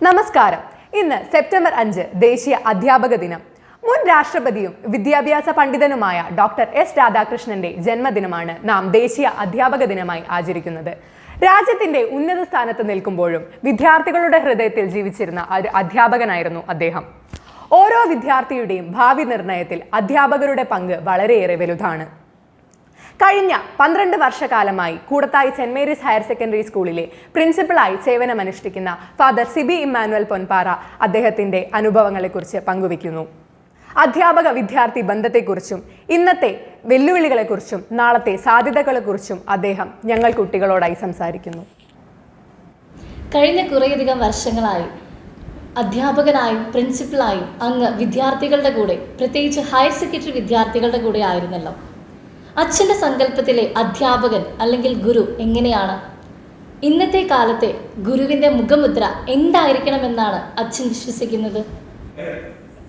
നമസ്കാരം. ഇന്ന് സെപ്റ്റംബർ അഞ്ച് ദേശീയ അധ്യാപക ദിനം. മുൻ രാഷ്ട്രപതിയും വിദ്യാഭ്യാസ പണ്ഡിതനുമായ ഡോക്ടർ എസ് രാധാകൃഷ്ണന്റെ ജന്മദിനമാണ് നാം ദേശീയ അധ്യാപക ദിനമായി ആചരിക്കുന്നത്. രാജ്യത്തിന്റെ ഉന്നത സ്ഥാനത്ത് നിൽക്കുമ്പോഴും വിദ്യാർത്ഥികളുടെ ഹൃദയത്തിൽ ജീവിച്ചിരുന്ന ഒരു അധ്യാപകനായിരുന്നു അദ്ദേഹം. ഓരോ വിദ്യാർത്ഥിയുടെയും ഭാവി നിർണയത്തിൽ അധ്യാപകരുടെ പങ്ക് വളരെയേറെ വലുതാണ്. കഴിഞ്ഞ പന്ത്രണ്ട് വർഷക്കാലമായി Koodathai saint Mary's higher secondary സ്കൂളിലെ പ്രിൻസിപ്പളായി സേവനമനുഷ്ഠിക്കുന്ന ഫാദർ സിബി ഇമ്മാനുവൽ പൊൻപാറ അദ്ദേഹത്തിന്റെ അനുഭവങ്ങളെക്കുറിച്ച് പങ്കുവയ്ക്കുന്നു. അധ്യാപക വിദ്യാർത്ഥി ബന്ധത്തെക്കുറിച്ചും ഇന്നത്തെ വെല്ലുവിളികളെക്കുറിച്ചും നാളത്തെ സാധ്യതകളെക്കുറിച്ചും അദ്ദേഹം ഞങ്ങൾ കുട്ടികളോടായി സംസാരിക്കുന്നു. കഴിഞ്ഞ കുറേയധികം വർഷങ്ങളായി അധ്യാപകനായും പ്രിൻസിപ്പളായും അങ്ങ് വിദ്യാർത്ഥികളുടെ കൂടെ പ്രത്യേകിച്ച് ഹയർ സെക്കൻഡറി വിദ്യാർത്ഥികളുടെ കൂടെ ആയിരുന്നല്ലോ. അച്ഛന്റെ സങ്കല്പത്തിലെ അധ്യാപകൻ അല്ലെങ്കിൽ ഗുരു എങ്ങനെയാണ്? ഇന്നത്തെ കാലത്തെ ഗുരുവിന്റെ മുഖമുദ്ര എന്തായിരിക്കണമെന്നാണ് അച്ഛൻ വിശ്വസിക്കുന്നത്?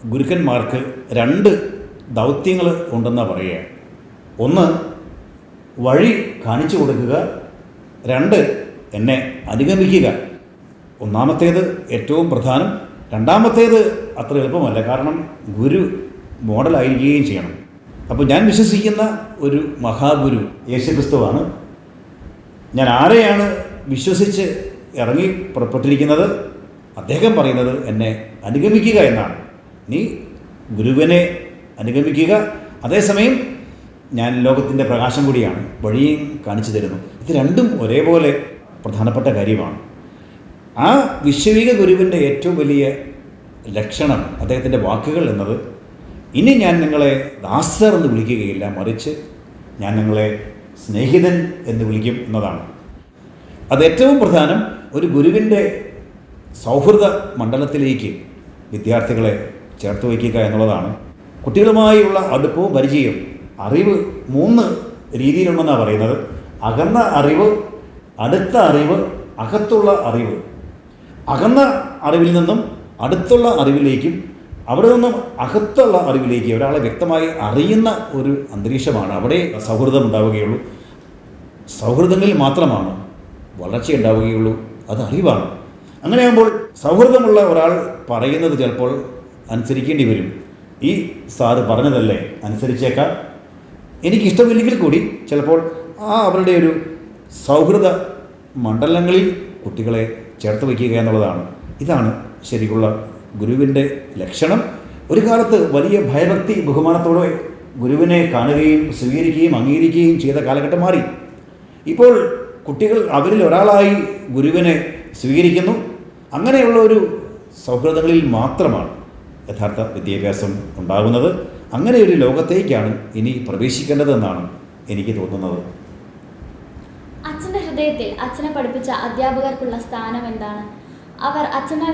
ഗുരുക്കന്മാർക്ക് രണ്ട് ദൗത്യങ്ങൾ ഉണ്ടെന്നാണ് പറയുക. ഒന്ന് വഴി കാണിച്ചു കൊടുക്കുക. രണ്ട് എന്നെ അനുഗമിക്കുക. ഒന്നാമത്തേത് ഏറ്റവും പ്രധാനം. രണ്ടാമത്തേത് അത്ര എളുപ്പമല്ല. കാരണം ഗുരു മോഡലായിരിക്കുകയും ചെയ്യണം. അപ്പോൾ ഞാൻ വിശ്വസിക്കുന്ന ഒരു മഹാഗുരു യേശുക്രിസ്തുവാണ്. ഞാൻ ആരെയാണ് വിശ്വസിച്ച് ഇറങ്ങി പുറപ്പെട്ടിരിക്കുന്നത്? അദ്ദേഹം പറയുന്നത് എന്നെ അനുഗമിക്കുക എന്നാണ്. നീ ഗുരുവിനെ അനുഗമിക്കുക. അതേസമയം ഞാൻ ലോകത്തിന്റെ പ്രകാശം കൂടിയാണ് വഴിയും കാണിച്ചു തരുന്നു. ഇത് രണ്ടും ഒരേപോലെ പ്രധാനപ്പെട്ട കാര്യമാണ്. ആ വിശ്വവിക ഗുരുവിന്റെ ഏറ്റവും വലിയ ലക്ഷണം അദ്ദേഹത്തിന്റെ വാക്കുകൾ എന്നത് ഇനി ഞാൻ നിങ്ങളെ ദാസർ എന്ന് വിളിക്കുകയില്ല മറിച്ച് ഞാൻ നിങ്ങളെ സ്നേഹിതൻ എന്ന് വിളിക്കും എന്നതാണ്. അത് ഏറ്റവും പ്രധാനം ഒരു ഗുരുവിന്റെ സൗഹൃദ മണ്ഡലത്തിലേക്ക് വിദ്യാർത്ഥികളെ ചേർത്ത് വയ്ക്കുക എന്നുള്ളതാണ്. കുട്ടികളുമായുള്ള അടുപ്പവും പരിചയവും അറിവ് മൂന്ന് രീതിയിലുണ്ടെന്നാണ് പറയുന്നത്. അകന്ന അറിവ് അടുത്ത അറിവ് അകത്തുള്ള അറിവ്. അകന്ന അറിവിൽ നിന്നും അടുത്തുള്ള അറിവിലേക്കും അവിടെ നിന്നും അകത്തുള്ള അറിവിലേക്ക് ഒരാളെ വ്യക്തമായി അറിയുന്ന ഒരു അന്തരീക്ഷമാണ് അവിടെ സൗഹൃദം ഉണ്ടാവുകയുള്ളൂ. സൗഹൃദങ്ങളിൽ മാത്രമാണ് വളർച്ച ഉണ്ടാവുകയുള്ളൂ. അത് അറിവാണ്. അങ്ങനെയാകുമ്പോൾ സൗഹൃദമുള്ള ഒരാൾ പറയുന്നത് ചിലപ്പോൾ അനുസരിക്കേണ്ടി വരും. ഈ സാറ് പറഞ്ഞതല്ലേ? അനുസരിച്ചേക്കാം. എനിക്കിഷ്ടമില്ലെങ്കിൽ കൂടി ചിലപ്പോൾ ആ അവരുടെ ഒരു സൗഹൃദ മണ്ഡലങ്ങളിൽ കുട്ടികളെ ചേർത്ത് വയ്ക്കുക എന്നുള്ളതാണ്. ഇതാണ് ശരിക്കുള്ള ഗുരുവിന്റെ ലക്ഷണം. ഒരു കാലത്ത് വലിയ ഭയഭക്തി ബഹുമാനത്തോടെ ഗുരുവിനെ കാണുകയും സ്വീകരിക്കുകയും അംഗീകരിക്കുകയും ചെയ്ത കാലഘട്ടം മാറി. ഇപ്പോൾ കുട്ടികൾ അവരിൽ ഒരാളായി ഗുരുവിനെ സ്വീകരിക്കുന്നു. അങ്ങനെയുള്ള ഒരു സൗഹൃദങ്ങളിൽ മാത്രമാണ് യഥാർത്ഥ വിദ്യാഭ്യാസം ഉണ്ടാകുന്നത്. അങ്ങനെ ഒരു ലോകത്തേക്കാണ് ഇനി പ്രവേശിക്കേണ്ടതെന്നാണ് എനിക്ക് തോന്നുന്നത്. അച്ഛന്റെ ഹൃദയത്തിൽ അച്ഛനെ പഠിപ്പിച്ച അധ്യാപകർക്കുള്ള സ്ഥാനം എന്താണ്? അവർ അച്ഛനെ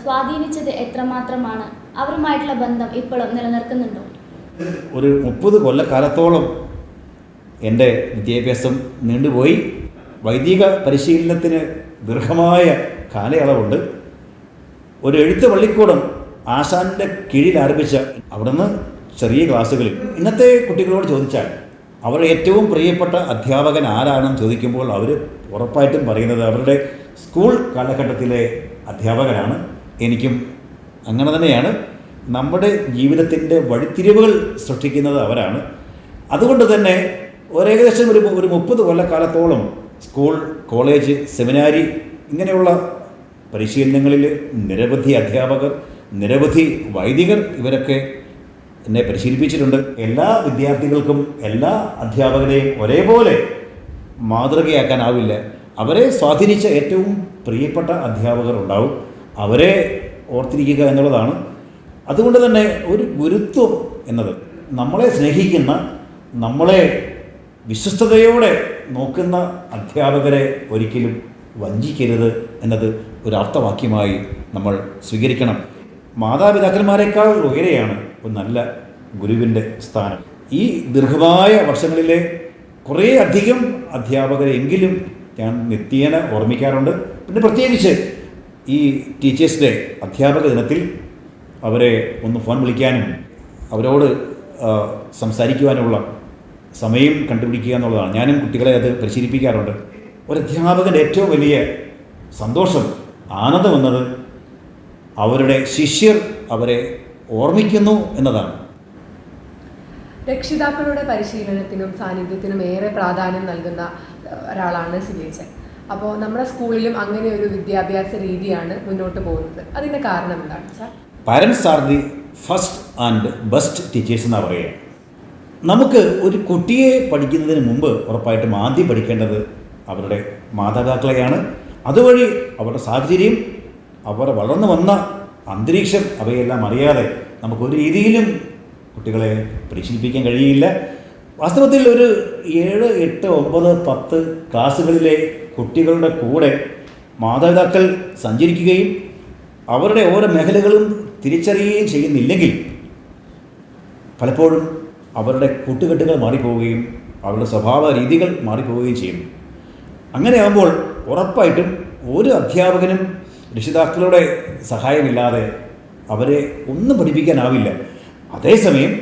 സ്വാധീനിച്ചത് എത്രമാത്രമാണ്? അവരുമായിട്ടുള്ള ബന്ധം ഇപ്പോഴും നിലനിർത്തുന്നുണ്ടോ? ഒരു മുപ്പത് കൊല്ലക്കാലത്തോളം എന്റെ വിദ്യാഭ്യാസം നീണ്ടുപോയി. വൈദിക പരിശീലനത്തിന് ദീർഘമായ കാലയളവുണ്ട്. ഒരു എഴുത്ത് പള്ളിക്കൂടം ആശാന്റെ കീഴിൽ ആരംഭിച്ച അവിടുന്ന് ചെറിയ ക്ലാസ്സുകളിൽ. ഇന്നത്തെ കുട്ടികളോട് ചോദിച്ചാൽ അവർ ഏറ്റവും പ്രിയപ്പെട്ട അധ്യാപകൻ ആരാണെന്ന് ചോദിക്കുമ്പോൾ അവർ ഉറപ്പായിട്ടും പറയുന്നത് അവരുടെ സ്കൂൾ കാലഘട്ടത്തിലെ അധ്യാപകനാണ്. എനിക്കും അങ്ങനെ തന്നെയാണ്. നമ്മുടെ ജീവിതത്തിന്റെ വഴിത്തിരിവുകൾ സൃഷ്ടിക്കുന്നത് അവരാണ്. അതുകൊണ്ട് തന്നെ ഒരേകദേശം ഒരു ഒരു മുപ്പത് കൊല്ലക്കാലത്തോളം സ്കൂൾ കോളേജ് സെമിനാരി ഇങ്ങനെയുള്ള പരിശീലനങ്ങളിൽ നിരവധി അധ്യാപകർ നിരവധി വൈദികർ ഇവരൊക്കെ എന്നെ പരിശീലിപ്പിച്ചിട്ടുണ്ട്. എല്ലാ വിദ്യാർത്ഥികൾക്കും എല്ലാ അധ്യാപകരെയും ഒരേപോലെ മാതൃകയാക്കാനാവില്ല. അവരെ സ്വാധീനിച്ച ഏറ്റവും പ്രിയപ്പെട്ട അധ്യാപകർ ഉണ്ടാവും. അവരെ ഓർത്തിരിക്കുക എന്നുള്ളതാണ്. അതുകൊണ്ട് തന്നെ ഒരു ഗുരുത്വം എന്നത് നമ്മളെ സ്നേഹിക്കുന്ന നമ്മളെ വിശ്വസ്തയോടെ നോക്കുന്ന അധ്യാപകരെ ഒരിക്കലും വഞ്ചിക്കരുത് എന്നത് ഒരു അർത്ഥവാക്യമായി നമ്മൾ സ്വീകരിക്കണം. മാതാപിതാക്കന്മാരെക്കാൾ ഉയരെയാണ് ഒരു നല്ല ഗുരുവിന്റെ സ്ഥാനം. ഈ ദീർഘമായ വർഷങ്ങളിലെ കുറേ അധികം അധ്യാപകരെ എങ്കിലും ഞാൻ നിത്യേന ഓർമ്മിക്കാറുണ്ട്. പിന്നെ പ്രത്യേകിച്ച് ഈ ടീച്ചേഴ്സ് ഡേ അധ്യാപക ദിനത്തിൽ അവരെ ഒന്ന് ഫോൺ വിളിക്കാനും അവരോട് സംസാരിക്കുവാനുള്ള സമയം കണ്ടുപിടിക്കുക എന്നുള്ളതാണ്. ഞാനും കുട്ടികളെ അത് പരിശീലിപ്പിക്കാറുണ്ട്. ഒരു അധ്യാപകന്റെ ഏറ്റവും വലിയ സന്തോഷം ആനന്ദം എന്നത് അവരുടെ ശിഷ്യർ അവരെ ഓർമ്മിക്കുന്നു എന്നതാണ്. രക്ഷിതാക്കളുടെ പരിശീലനത്തിനും സാന്നിധ്യത്തിനും ഏറെ പ്രാധാന്യം നൽകുന്ന ഒരാളാണ് സിലിച്ചൻ അപ്പോൾ നമ്മുടെ സ്കൂളിലും അങ്ങനെ ഒരു വിദ്യാഭ്യാസ രീതിയാണ് മുന്നോട്ട് പോകുന്നത്. അതിന്റെ കാരണം എന്താണ് sir? Parents are the first and best teachers എന്നാണ് പറയുക. നമുക്ക് ഒരു കുട്ടിയെ പഠിക്കുന്നതിന് മുമ്പ് ഉറപ്പായിട്ടും ആദ്യം പഠിക്കേണ്ടത് അവരുടെ മാതാപിതാക്കളെയാണ്. അതുവഴി അവരുടെ സാഹചര്യം അവർ വളർന്നു വന്ന അന്തരീക്ഷം അവയെല്ലാം അറിയാതെ നമുക്കൊരു രീതിയിലും കുട്ടികളെ പരിശീലിപ്പിക്കാൻ കഴിയില്ല. വാസ്തവത്തിൽ ഒരു ഏഴ് എട്ട് ഒമ്പത് പത്ത് ക്ലാസ്സുകളിലെ കുട്ടികളുടെ കൂടെ മാതാപിതാക്കൾ സഞ്ചരിക്കുകയും അവരുടെ ഓരോ മേഖലകളും തിരിച്ചറിയുകയും ചെയ്യുന്നില്ലെങ്കിൽ പലപ്പോഴും അവരുടെ കൂട്ടുകെട്ടുകൾ മാറിപ്പോവുകയും അവരുടെ സ്വഭാവ രീതികൾ മാറിപ്പോവുകയും ചെയ്യും. അങ്ങനെയാകുമ്പോൾ ഉറപ്പായിട്ടും ഒരു അധ്യാപകനും രക്ഷിതാക്കളുടെ സഹായമില്ലാതെ അവരെ ഒന്നും പഠിപ്പിക്കാനാവില്ല. അതേസമയം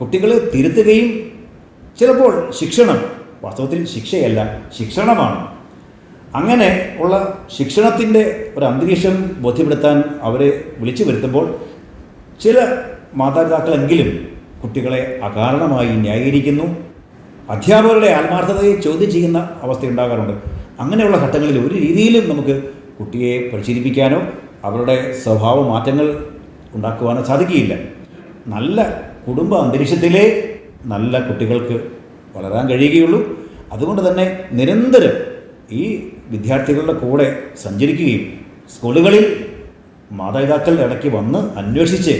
കുട്ടികളെ തിരുത്തുകയും ചിലപ്പോൾ ശിക്ഷണം വാസ്തവത്തിൽ ശിക്ഷയല്ല ശിക്ഷണമാണ്. അങ്ങനെ ഉള്ള ശിക്ഷണത്തിന്റെ ഒരു അന്തരീക്ഷം ബോധ്യപ്പെടുത്താൻ അവരെ വിളിച്ചു വരുത്തുമ്പോൾ ചില മാതാപിതാക്കളെങ്കിലും കുട്ടികളെ അകാരണമായി ന്യായീകരിക്കുന്നു. അധ്യാപകരുടെ ആത്മാർത്ഥതയെ ചോദ്യം ചെയ്യുന്ന അവസ്ഥ ഉണ്ടാകാറുണ്ട്. അങ്ങനെയുള്ള ഘട്ടങ്ങളിൽ ഒരു രീതിയിലും നമുക്ക് കുട്ടിയെ പരിശീലിപ്പിക്കാനോ അവരുടെ സ്വഭാവ മാറ്റങ്ങൾ ഉണ്ടാക്കുവാനോ സാധിക്കുകയില്ല. നല്ല കുടുംബ അന്തരീക്ഷത്തിലേ നല്ല കുട്ടികൾക്ക് വളരാൻ കഴിയുകയുള്ളൂ. അതുകൊണ്ട് തന്നെ നിരന്തരം ഈ വിദ്യാർത്ഥികളുടെ കൂടെ സഞ്ചരിക്കുകയും സ്കൂളുകളിൽ മാതാപിതാക്കൾ ഇടയ്ക്ക് വന്ന് അന്വേഷിച്ച്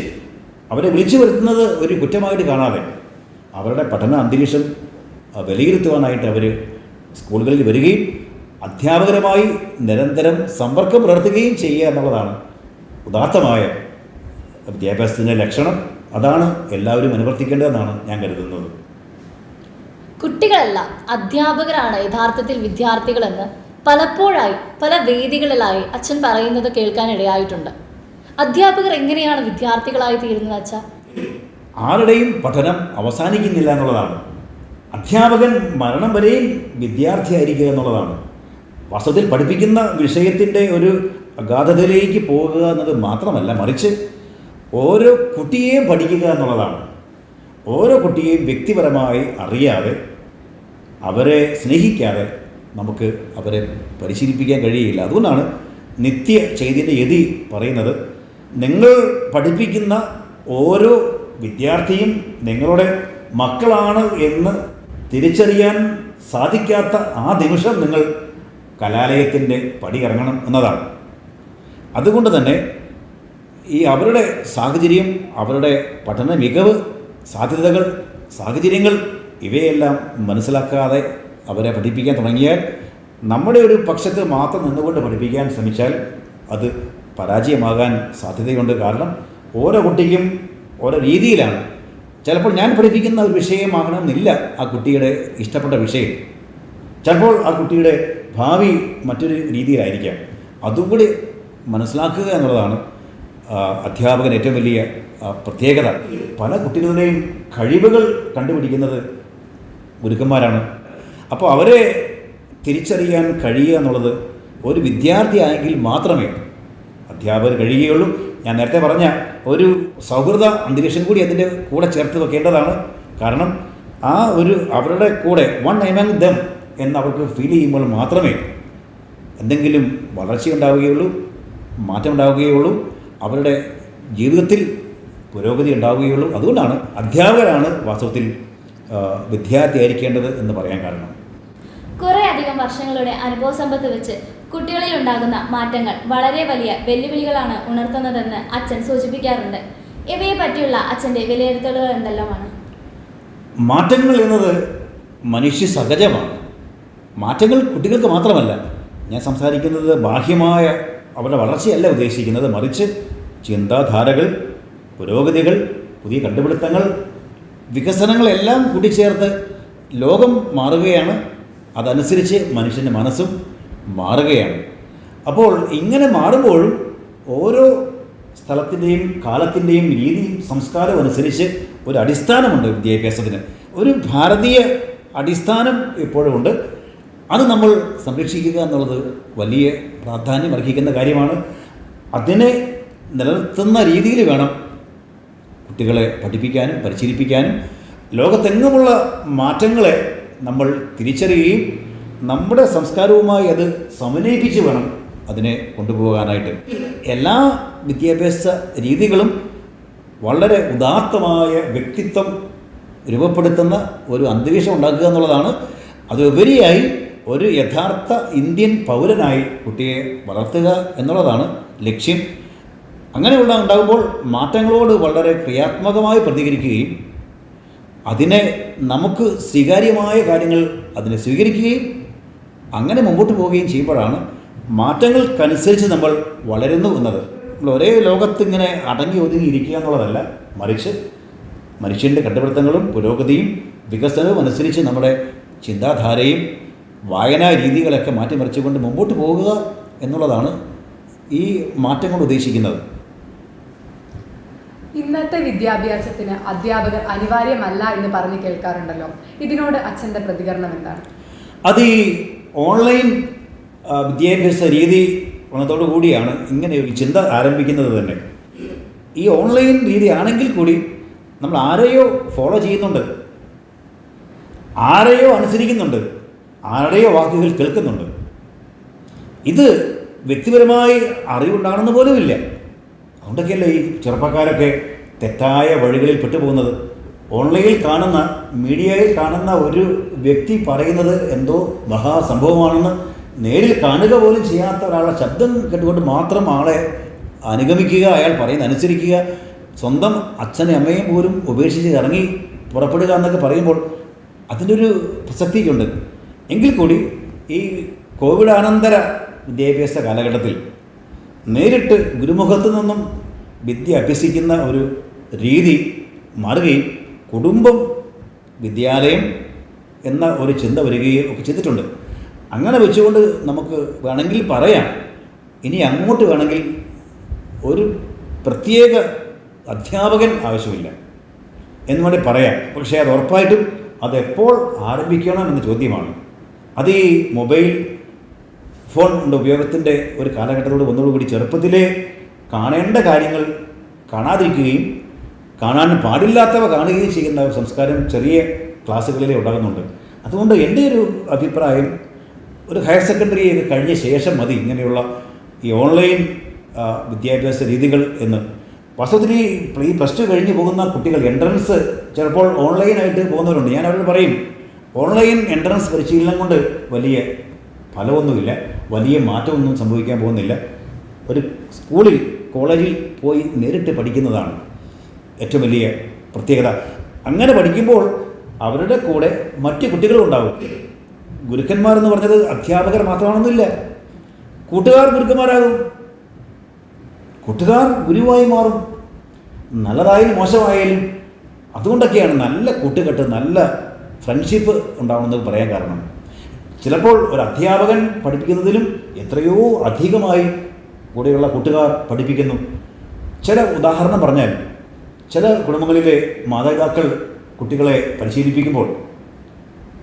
അവരെ വിളിച്ചു വരുത്തുന്നത് ഒരു കുറ്റമായിട്ട് കാണാതെ അവരുടെ പഠന അന്തരീക്ഷം വിലയിരുത്തുവാനായിട്ട് അവർ സ്കൂളുകളിൽ വരികയും അധ്യാപകരുമായി നിരന്തരം സമ്പർക്കം പുലർത്തുകയും ചെയ്യുക എന്നുള്ളതാണ് ഉദാത്തമായ വിദ്യാഭ്യാസത്തിന്റെ ലക്ഷണം. അതാണ് എല്ലാവരും അനുവർത്തിക്കേണ്ടതെന്നാണ് ഞാൻ കരുതുന്നത്. കുട്ടികളല്ല അധ്യാപകരാണ് യഥാർത്ഥത്തിൽ വിദ്യാർത്ഥികളെന്ന് പലപ്പോഴായി പല വേദികളിലായി അച്ഛൻ പറയുന്നത് കേൾക്കാനിടയായിട്ടുണ്ട്. അധ്യാപകർ എങ്ങനെയാണ് വിദ്യാർത്ഥികളായി തീരുന്നത് അച്ഛ? ആരുടെയും പഠനം അവസാനിക്കുന്നില്ല എന്നുള്ളതാണ്. അധ്യാപകൻ മരണം വരെയും വിദ്യാർത്ഥിയായിരിക്കുക എന്നുള്ളതാണ്. വാസ്തവത്തിൽ പഠിപ്പിക്കുന്ന വിഷയത്തിന്റെ ഒരു അഗാധതയിലേക്ക് പോകുക എന്നത് മാത്രമല്ല മറിച്ച് ഓരോ കുട്ടിയെയും പഠിക്കുക എന്നുള്ളതാണ്. ഓരോ കുട്ടിയെയും വ്യക്തിപരമായി അറിയാതെ അവരെ സ്നേഹിക്കാതെ നമുക്ക് അവരെ പരിശീലിപ്പിക്കാൻ കഴിയില്ല. അതുകൊണ്ടാണ് നിത്യ ചൈതന്യ യതി പറയുന്നത് നിങ്ങൾ പഠിപ്പിക്കുന്ന ഓരോ വിദ്യാർത്ഥിയും നിങ്ങളുടെ മക്കളാണ് എന്ന് തിരിച്ചറിയാൻ സാധിക്കാത്ത ആ നിമിഷം നിങ്ങൾ കലാലയത്തിന്റെ പടി ഇറങ്ങണം എന്നതാണ്. അതുകൊണ്ട് തന്നെ ഈ അവരുടെ സാഹചര്യം അവരുടെ പഠന മികവ് സാധ്യതകൾ സാഹചര്യങ്ങൾ ഇവയെല്ലാം മനസ്സിലാക്കാതെ അവരെ പഠിപ്പിക്കാൻ തുടങ്ങിയാൽ നമ്മുടെ ഒരു പക്ഷത്ത് മാത്രം നിന്നുകൊണ്ട് പഠിപ്പിക്കാൻ ശ്രമിച്ചാൽ അത് പരാജയമാകാൻ സാധ്യതയുണ്ട്. കാരണം ഓരോ കുട്ടിക്കും ഓരോ രീതിയിലാണ്. ചിലപ്പോൾ ഞാൻ പഠിപ്പിക്കുന്ന ഒരു വിഷയമാകണമെന്നില്ല ആ കുട്ടിയുടെ ഇഷ്ടപ്പെട്ട വിഷയം. ചിലപ്പോൾ ആ കുട്ടിയുടെ ഭാവി മറ്റൊരു രീതിയിലായിരിക്കാം. അതും കൂടി മനസ്സിലാക്കുക എന്നുള്ളതാണ് അധ്യാപകൻ ഏറ്റവും വലിയ പ്രത്യേകത. പല കുട്ടികളുടെയും കഴിവുകൾ കണ്ടുപിടിക്കുന്നത് ഗുരുക്കന്മാരാണ്. അപ്പോൾ അവരെ തിരിച്ചറിയാൻ കഴിയുക എന്നുള്ളത് ഒരു വിദ്യാർത്ഥിയായെങ്കിൽ മാത്രമേ അധ്യാപകർ കഴിയുകയുള്ളൂ. ഞാൻ നേരത്തെ പറഞ്ഞ ഒരു സൗഹൃദ അന്തരീക്ഷം കൂടി അതിന്റെ കൂടെ ചേർത്ത് വെക്കേണ്ടതാണ്. കാരണം ആ ഒരു അവരുടെ കൂടെ വൺ എമംഗ് ദം എന്ന് അവർക്ക് ഫീൽ ചെയ്യുമ്പോൾ മാത്രമേ എന്തെങ്കിലും വളർച്ചയുണ്ടാവുകയുള്ളൂ മാറ്റം ഉണ്ടാവുകയുള്ളൂ. അവരുടെ ജീവിതത്തിൽ പുരോഗതി ഉണ്ടാവുകയുള്ളൂ. അതുകൊണ്ടാണ് അധ്യാപകരാണ് വാസ്തവത്തിൽ വിദ്യാർത്ഥിയായിരിക്കേണ്ടത് എന്ന് പറയാൻ കാരണം. കുറേ അധികം വർഷങ്ങളുടെ അനുഭവ സമ്പത്ത് വെച്ച് കുട്ടികളിൽ ഉണ്ടാകുന്ന മാറ്റങ്ങൾ വളരെ വലിയ വെല്ലുവിളികളാണ് ഉണർത്തുന്നതെന്ന് അച്ഛൻ സൂചിപ്പിക്കാറുണ്ട്. ഇവയെ പറ്റിയുള്ള അച്ഛന്റെ വിലയിരുത്തലുകൾ എന്തെല്ലാമാണ്? മാറ്റങ്ങൾ എന്നത് മനുഷ്യ സഹജമാണ്. മാറ്റങ്ങൾ കുട്ടികൾക്ക് മാത്രമല്ല ഞാൻ സംസാരിക്കുന്നത് ബാഹ്യമായ അവരുടെ വളർച്ചയല്ല ഉദ്ദേശിക്കുന്നത്. മറിച്ച് ചിന്താധാരകൾ പുരോഗതികൾ പുതിയ കണ്ടുപിടുത്തങ്ങൾ വികസനങ്ങളെല്ലാം കൂട്ടിച്ചേർത്ത് ലോകം മാറുകയാണ്. അതനുസരിച്ച് മനുഷ്യന്റെ മനസ്സും മാറുകയാണ്. അപ്പോൾ ഇങ്ങനെ മാറുമ്പോഴും ഓരോ സ്ഥലത്തിന്റെയും കാലത്തിന്റെയും രീതിയും സംസ്കാരവും അനുസരിച്ച് ഒരു അടിസ്ഥാനമുണ്ട് വിദ്യാഭ്യാസത്തിന്. ഒരു ഭാരതീയ അടിസ്ഥാനം ഇപ്പോഴും ഉണ്ട് അത് നമ്മൾ സംരക്ഷിക്കുക എന്നുള്ളത് വലിയ പ്രാധാന്യം അർഹിക്കുന്ന കാര്യമാണ്. അതിനെ നിലനിർത്തുന്ന രീതിയിൽ വേണം കുട്ടികളെ പഠിപ്പിക്കാനും പരിശീലിപ്പിക്കാനും. ലോകത്തെങ്ങുമുള്ള മാറ്റങ്ങളെ നമ്മൾ തിരിച്ചറിയുകയും നമ്മുടെ സംസ്കാരവുമായി അത് സമന്വയിപ്പിച്ച് വേണം അതിനെ കൊണ്ടുപോകാനായിട്ട്. എല്ലാ വിദ്യാഭ്യാസ രീതികളും വളരെ ഉദാത്തമായ വ്യക്തിത്വം രൂപപ്പെടുത്തുന്ന ഒരു അന്തരീക്ഷം ഉണ്ടാക്കുക എന്നുള്ളതാണ്. അതുപരിയായി ഒരു യഥാർത്ഥ ഇന്ത്യൻ പൗരനായി കുട്ടിയെ വളർത്തുക എന്നുള്ളതാണ് ലക്ഷ്യം. അങ്ങനെയുള്ള ഉണ്ടാകുമ്പോൾ മാറ്റങ്ങളോട് വളരെ ക്രിയാത്മകമായി പ്രതികരിക്കുകയും അതിനെ നമുക്ക് സ്വീകാര്യമായ കാര്യങ്ങൾ അതിനെ സ്വീകരിക്കുകയും അങ്ങനെ മുമ്പോട്ട് പോവുകയും ചെയ്യുമ്പോഴാണ് മാറ്റങ്ങൾക്കനുസരിച്ച് നമ്മൾ വളരുന്നു എന്നത്. നമ്മൾ ഒരേ ലോകത്ത് ഇങ്ങനെ അടങ്ങി ഒതുങ്ങി ഇരിക്കുക എന്നുള്ളതല്ല. മറിച്ച് മനുഷ്യന്റെ കണ്ടുപിടുത്തങ്ങളും പുരോഗതിയും വികസനവും അനുസരിച്ച് നമ്മുടെ ചിന്താധാരയും വായനാ രീതികളൊക്കെ മാറ്റിമറിച്ചുകൊണ്ട് മുമ്പോട്ട് പോകുക എന്നുള്ളതാണ് ഈ മാറ്റം കൊണ്ട് ഉദ്ദേശിക്കുന്നത്. ഇന്നത്തെ വിദ്യാഭ്യാസത്തിന് അധ്യാപകർ അനിവാര്യമല്ല എന്ന് പറഞ്ഞു കേൾക്കാറുണ്ടല്ലോ. ഇതിനോട് അച്ഛന്റെ പ്രതികരണം എന്താണ്? അത് ഈ ഓൺലൈൻ വിദ്യാഭ്യാസ രീതി വന്നതോടു കൂടിയാണ് ഇങ്ങനെ ഒരു ചിന്ത ആരംഭിക്കുന്നത് തന്നെ. ഈ ഓൺലൈൻ രീതി ആണെങ്കിൽ കൂടി നമ്മൾ ആരെയോ ഫോളോ ചെയ്യുന്നുണ്ട്. ആരെയോ അനുസരിക്കുന്നുണ്ട്. ആരുടെയോ വാക്കുകൾ കേൾക്കുന്നുണ്ട്. ഇത് വ്യക്തിപരമായി അറിവുണ്ടാകണമെന്ന് പോലുമില്ല അതുകൊണ്ടൊക്കെയല്ലേ ഈ ചെറുപ്പക്കാരൊക്കെ തെറ്റായ വഴികളിൽ പെട്ടുപോകുന്നത്? ഓൺലൈനിൽ കാണുന്ന മീഡിയയിൽ കാണുന്ന ഒരു വ്യക്തി പറയുന്നത് എന്തോ മഹാസംഭവമാണെന്ന് നേരിൽ കാണുക പോലും ചെയ്യാത്ത ഒരാളുടെ ശബ്ദം കേട്ടുകൊണ്ട് മാത്രം ആളെ അനുഗമിക്കുക അയാൾ പറയുന്ന അനുസരിക്കുക സ്വന്തം അച്ഛനെ അമ്മയും പോലും ഉപേക്ഷിച്ച് ഇറങ്ങി പുറപ്പെടുക എന്നൊക്കെ പറയുമ്പോൾ അതിന്റെ ഒരു പ്രസക്തിയൊക്കെയുണ്ട് എങ്കിൽ കൂടി ഈ കോവിഡ് അനന്തര വിദ്യാഭ്യാസ കാലഘട്ടത്തിൽ നേരിട്ട് ഗുരുമുഖത്തു നിന്നും വിദ്യ അഭ്യസിക്കുന്ന ഒരു രീതി മാറുകയും കുടുംബം വിദ്യാലയം എന്ന ഒരു ചിന്ത വരികയും ഒക്കെ ചെയ്തിട്ടുണ്ട്. അങ്ങനെ വെച്ചുകൊണ്ട് നമുക്ക് വേണമെങ്കിൽ പറയാം. ഇനി അങ്ങോട്ട് വേണമെങ്കിൽ ഒരു പ്രത്യേക അധ്യാപകൻ ആവശ്യമില്ല എന്ന് വേണ്ടി പറയാം. പക്ഷേ അത് ഉറപ്പായിട്ടും അതെപ്പോൾ ആരംഭിക്കണം എന്ന ചോദ്യമാണ്. അത് ഈ മൊബൈൽ ഫോണിന്റെ ഉപയോഗത്തിന്റെ ഒരു കാലഘട്ടത്തോട് വന്നതോടുകൂടി ചെറുപ്പത്തിലെ കാണേണ്ട കാര്യങ്ങൾ കാണാതിരിക്കുകയും കാണാൻ പാടില്ലാത്തവ കാണുകയും ചെയ്യുന്ന ഒരു സംസ്കാരം ചെറിയ ക്ലാസ്സുകളിലേ ഉണ്ടാകുന്നുണ്ട്. അതുകൊണ്ട് എന്റെ ഒരു അഭിപ്രായം ഒരു ഹയർ സെക്കൻഡറി കഴിഞ്ഞ ശേഷം മതി ഇങ്ങനെയുള്ള ഈ ഓൺലൈൻ വിദ്യാഭ്യാസ രീതികൾ എന്ന്. വാസ്തവത്തിൽ ഈ പ്ലസ് ടു കഴിഞ്ഞ് പോകുന്ന കുട്ടികൾ എൻട്രൻസ് ചിലപ്പോൾ ഓൺലൈനായിട്ട് പോകുന്നവരുണ്ട്. ഞാൻ അവരോട് പറയും ഓൺലൈൻ എൻട്രൻസ് പരിശീലനം കൊണ്ട് വലിയ ഫലമൊന്നുമില്ല. വലിയ മാറ്റമൊന്നും സംഭവിക്കാൻ പോകുന്നില്ല. ഒരു സ്കൂളിൽ കോളേജിൽ പോയി നേരിട്ട് പഠിക്കുന്നതാണ് ഏറ്റവും വലിയ പ്രത്യേകത. അങ്ങനെ പഠിക്കുമ്പോൾ അവരുടെ കൂടെ മറ്റു കുട്ടികളും ഉണ്ടാവും. ഗുരുക്കന്മാരെന്ന് പറഞ്ഞത് അധ്യാപകർ മാത്രമാണെന്നില്ല. കൂട്ടുകാർ ഗുരുക്കന്മാരാകും. കൂട്ടുകാർ ഗുരുവായി മാറും. നല്ലതായാലും മോശമായാലും അതുകൊണ്ടൊക്കെയാണ് നല്ല കൂട്ടുകെട്ട് നല്ല ഫ്രണ്ട്ഷിപ്പ് ഉണ്ടാവണമെന്ന് പറയാൻ കാരണം. ചിലപ്പോൾ ഒരു അധ്യാപകൻ പഠിപ്പിക്കുന്നതിലും എത്രയോ അധികമായി കൂടെയുള്ള കൂട്ടുകാർ പഠിപ്പിക്കുന്നു. ചില ഉദാഹരണം പറഞ്ഞാൽ ചില കുടുംബങ്ങളിലെ മാതാപിതാക്കൾ കുട്ടികളെ പരിശീലിപ്പിക്കുമ്പോൾ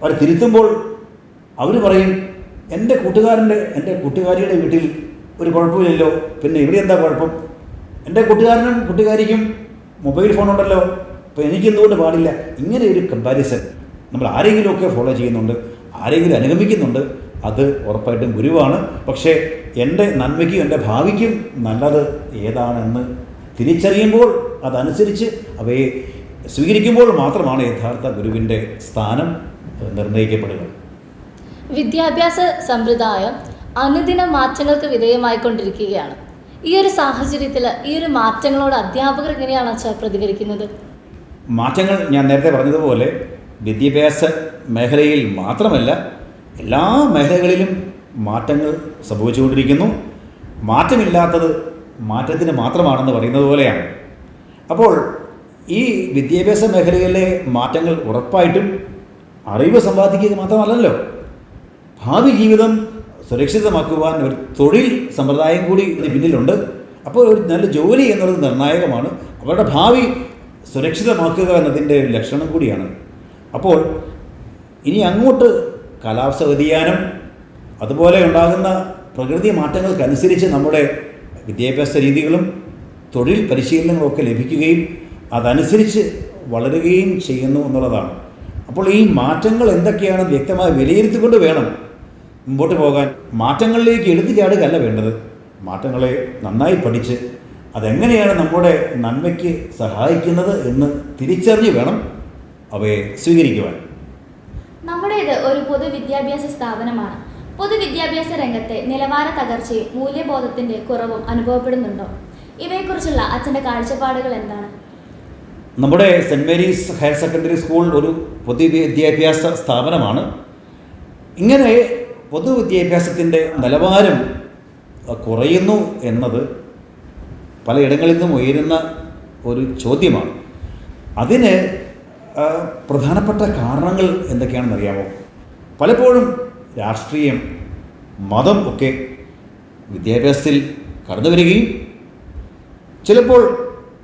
അവർ തിരുത്തുമ്പോൾ അവർ പറയും എന്റെ കൂട്ടുകാരന്റെ എന്റെ കൂട്ടുകാരിയുടെ വീട്ടിൽ ഒരു കുഴപ്പമില്ലല്ലോ. പിന്നെ ഇവിടെ എന്താ കുഴപ്പം? എന്റെ കൂട്ടുകാരനും കൂട്ടുകാരിക്കും മൊബൈൽ ഫോൺ ഉണ്ടല്ലോ അപ്പോൾ എനിക്കെന്തുകൊണ്ട് പാടില്ല? ഇങ്ങനെ ഒരു കമ്പാരിസൺ നമ്മൾ ആരെങ്കിലുമൊക്കെ ഫോളോ ചെയ്യുന്നുണ്ട് ആരെങ്കിലും അനുഗമിക്കുന്നുണ്ട് അത് ഉറപ്പായിട്ടും ഗുരുവാണ്. പക്ഷേ എന്റെ നന്മയ്ക്കും എന്റെ ഭാവിക്കും നല്ലത് ഏതാണെന്ന് തിരിച്ചറിയുമ്പോൾ അതനുസരിച്ച് അവയെ സ്വീകരിക്കുമ്പോൾ മാത്രമാണ് യഥാർത്ഥ ഗുരുവിന്റെ സ്ഥാനം നിർണയിക്കപ്പെടുക. വിദ്യാഭ്യാസ സമ്പ്രദായം അനുദിന മാറ്റങ്ങൾക്ക് വിധേയമായിക്കൊണ്ടിരിക്കുകയാണ്. ഈ ഒരു സാഹചര്യത്തിൽ ഈ ഒരു മാറ്റങ്ങളോട് അധ്യാപകർ എങ്ങനെയാണ് പ്രതികരിക്കുന്നത്? മാറ്റങ്ങൾ ഞാൻ നേരത്തെ പറഞ്ഞതുപോലെ വിദ്യാഭ്യാസ മേഖലയിൽ മാത്രമല്ല എല്ലാ മേഖലകളിലും മാറ്റങ്ങൾ സംഭവിച്ചുകൊണ്ടിരിക്കുന്നു. മാറ്റമില്ലാത്തത് മാറ്റത്തിന് മാത്രമാണെന്ന് പറയുന്നത് പോലെയാണ്. അപ്പോൾ ഈ വിദ്യാഭ്യാസ മേഖലയിലെ മാറ്റങ്ങൾ ഉറപ്പായിട്ടും അറിവ് സമ്പാദിക്കുക മാത്രമല്ലല്ലോ. ഭാവി ജീവിതം സുരക്ഷിതമാക്കുവാൻ ഒരു തൊഴിൽ സമ്പ്രദായം കൂടി ഇതിന് പിന്നിലുണ്ട്. അപ്പോൾ ഒരു നല്ല ജോലി എന്നുള്ളത് നിർണായകമാണ്. അവരുടെ ഭാവി സുരക്ഷിതമാക്കുക എന്നതിന്റെ ലക്ഷണം കൂടിയാണ്. അപ്പോൾ ഇനി അങ്ങോട്ട് കാലാവസ്ഥ വ്യതിയാനം അതുപോലെ ഉണ്ടാകുന്ന പ്രകൃതി മാറ്റങ്ങൾക്കനുസരിച്ച് നമ്മുടെ വിദ്യാഭ്യാസ രീതികളും തൊഴിൽ പരിശീലനങ്ങളൊക്കെ ലഭിക്കുകയും അതനുസരിച്ച് വളരുകയും ചെയ്യുന്നു എന്നുള്ളതാണ്. അപ്പോൾ ഈ മാറ്റങ്ങൾ എന്തൊക്കെയാണ് വ്യക്തമായി വിലയിരുത്തിക്കൊണ്ട് വേണം മുമ്പോട്ട് പോകാൻ? മാറ്റങ്ങളിലേക്ക് എടുത്തു ചാടുകയല്ല വേണ്ടത്. മാറ്റങ്ങളെ നന്നായി പഠിച്ച് അതെങ്ങനെയാണ് നമ്മുടെ നന്മയ്ക്ക് സഹായിക്കുന്നത് എന്ന് തിരിച്ചറിഞ്ഞ് വേണം അവയെ സ്വീകരിക്കുവാൻ. നമ്മുടേത് ഒരു പൊതുവിദ്യാഭ്യാസ സ്ഥാപനമാണ്. പൊതുവിദ്യാഭ്യാസ രംഗത്തെ നിലവാര തകർച്ചയും മൂല്യബോധത്തിന്റെ കുറവും അനുഭവപ്പെടുന്നുണ്ടോ? ഇവയെക്കുറിച്ചുള്ള അച്ഛന്റെ കാഴ്ചപ്പാടുകൾ എന്താണ്? നമ്മുടെ saint Mary's higher secondary school ഒരു പൊതുവിദ്യാഭ്യാസ സ്ഥാപനമാണ്. ഇങ്ങനെ പൊതുവിദ്യാഭ്യാസത്തിന്റെ നിലവാരം കുറയുന്നു എന്നത് പലയിടങ്ങളിൽ നിന്നും ഉയരുന്ന ഒരു ചോദ്യമാണ്. അതിന് പ്രധാനപ്പെട്ട കാരണങ്ങൾ എന്തൊക്കെയാണെന്ന് അറിയാമോ? പലപ്പോഴും രാഷ്ട്രീയം മതം ഒക്കെ വിദ്യാഭ്യാസത്തിൽ കടന്നു വരികയും ചിലപ്പോൾ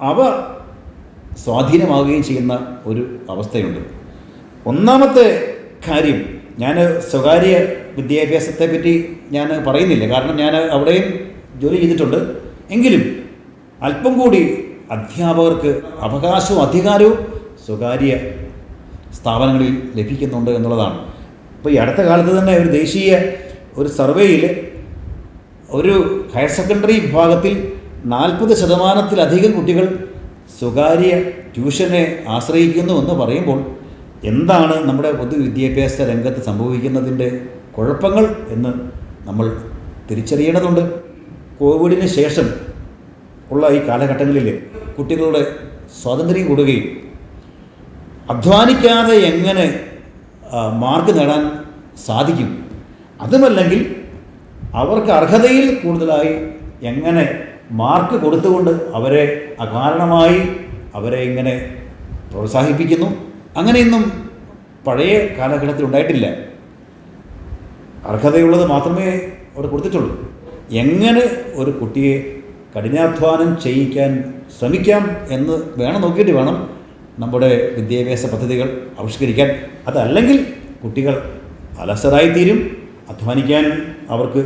അവ സ്വാധീനമാവുകയും ചെയ്യുന്ന ഒരു അവസ്ഥയുണ്ട്. ഒന്നാമത്തെ കാര്യം ഞാൻ സ്വകാര്യ വിദ്യാഭ്യാസത്തെ പറ്റി ഞാൻ പറയുന്നില്ല. കാരണം ഞാൻ അവിടെയും ജോലി ചെയ്തിട്ടുണ്ട്. എങ്കിലും അല്പം കൂടി അധ്യാപകർക്ക് അവകാശവും അധികാരവും സ്വകാര്യ സ്ഥാപനങ്ങളിൽ ലഭിക്കുന്നുണ്ട് എന്നുള്ളതാണ്. ഇപ്പോൾ ഈ അടുത്ത കാലത്ത് തന്നെ ഒരു ദേശീയ ഒരു സർവേയിൽ ഒരു ഹയർ സെക്കൻഡറി വിഭാഗത്തിൽ നാൽപ്പത് ശതമാനത്തിലധികം കുട്ടികൾ സ്വകാര്യ ട്യൂഷനെ ആശ്രയിക്കുന്നു എന്ന് പറയുമ്പോൾ എന്താണ് നമ്മുടെ പൊതുവിദ്യാഭ്യാസ രംഗത്ത് സംഭവിക്കുന്നതിന്റെ കുഴപ്പങ്ങൾ എന്ന് നമ്മൾ തിരിച്ചറിയേണ്ടതുണ്ട്. കോവിഡിന് ശേഷം ഉള്ള ഈ കാലഘട്ടങ്ങളിൽ കുട്ടികളുടെ സ്വാതന്ത്ര്യം കൂടുകയും അധ്വാനിക്കാതെ എങ്ങനെ മാർക്ക് നേടാൻ സാധിക്കും? അതുമല്ലെങ്കിൽ അവർക്ക് അർഹതയിൽ കൂടുതലായി എങ്ങനെ മാർക്ക് കൊടുത്തുകൊണ്ട് അവരെ അകാരണമായി അവരെ ഇങ്ങനെ പ്രോത്സാഹിപ്പിക്കുന്നു? അങ്ങനെയൊന്നും പഴയ കാലഘട്ടത്തിൽ ഉണ്ടായിട്ടില്ല. അർഹതയുള്ളത് മാത്രമേ അവിടെ കൊടുത്തിട്ടുള്ളൂ. എങ്ങനെ ഒരു കുട്ടിയെ കഠിനാധ്വാനം ചെയ്യിക്കാൻ ശ്രമിക്കാം എന്ന് വേണം നോക്കിയിട്ട് വേണം നമ്മുടെ വിദ്യാഭ്യാസ പദ്ധതികൾ ആവിഷ്കരിക്കാൻ അതല്ലെങ്കിൽ കുട്ടികൾ അലസരായിത്തീരും അധ്വാനിക്കാൻ അവർക്ക്